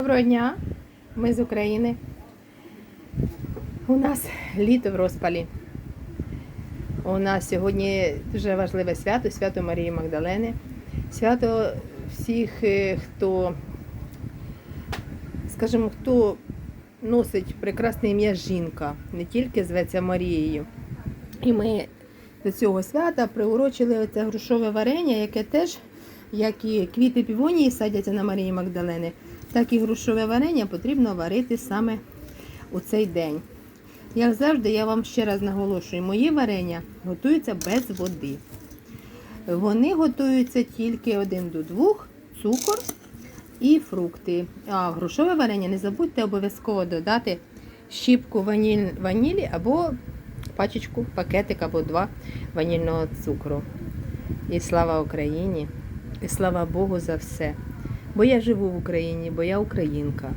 Доброго дня, ми з України. У нас літо в розпалі. У нас сьогодні дуже важливе свято, свято Марії Магдалени. Свято всіх, е, хто, скажімо, хто носить прекрасне ім'я жінка, не тільки зветься Марією. І ми до цього свята приурочили оце грушове варення, яке теж, як і квіти півонії садяться на Марії Магдалени, так і грушове варення потрібно варити саме у цей день. Як завжди, я вам ще раз наголошую, мої варення готуються без води. Вони готуються тільки один до двох, цукор і фрукти. А грушове варення не забудьте обов'язково додати щіпку ваніль, ванілі або пачечку, пакетик або два ванільного цукру. І слава Україні! І слава Богу за все. Бо я живу в Україні, бо я українка.